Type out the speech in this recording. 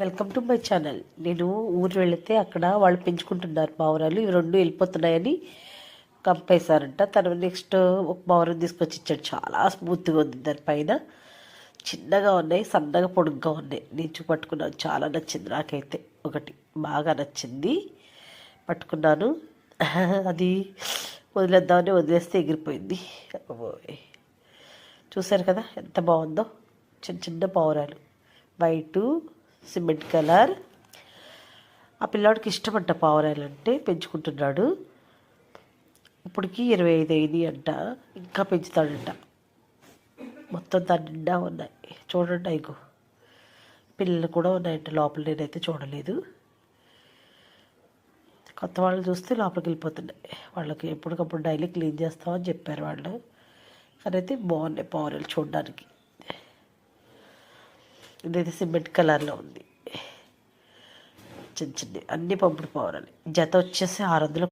Welcome to my channel. నేను ఊరు వెళితే అక్కడ వాళ్ళు పెంచుకుంటున్నారు పావురాలు ఇవి రెండు వెళ్ళిపోతున్నాయని కంపేశారంట. తను నెక్స్ట్ ఒక పావురం తీసుకొచ్చి ఇచ్చాడు. చాలా స్మూత్గా ఉంది దానిపైన చిన్నగా ఉన్నాయి సన్నగా పొడుగ్గా ఉన్నాయి. నేను పట్టుకున్నాను చాలా నచ్చింది నాకైతే. ఒకటి బాగా నచ్చింది. పట్టుకున్నాను. అది వదిలేద్దామని వదిలేస్తే ఎగిరిపోయింది. చూశారు కదా ఎంత బాగుందో? చిన్న చిన్న పావురాలు వైటు సిమెంట్ కలర్. ఆ పిల్లాడికి ఇష్టమంట పావురాలు అంటే పెంచుకుంటున్నాడు. ఇప్పటికి ఇరవై ఐదు అయింది అంట ఇంకా పెంచుతాడంట. మొత్తం దాని నిండా ఉన్నాయి. చూడండి అయిగో పిల్లలు కూడా ఉన్నాయంట లోపల నేనైతే చూడలేదు. కొత్త వాళ్ళు చూస్తే లోపలికి వెళ్ళిపోతున్నాయి. వాళ్ళకి ఎప్పటికప్పుడు డైలీ క్లీన్ చేస్తామని చెప్పారు వాళ్ళు. కానీ అయితే బాగున్నాయి పావురాలు చూడడానికి. ఇదైతే సిమెంట్ కలర్లో ఉంది. చిన్న చిన్న అన్ని పంపుడు పోవాలి జత వచ్చేసి ఆరు వందలు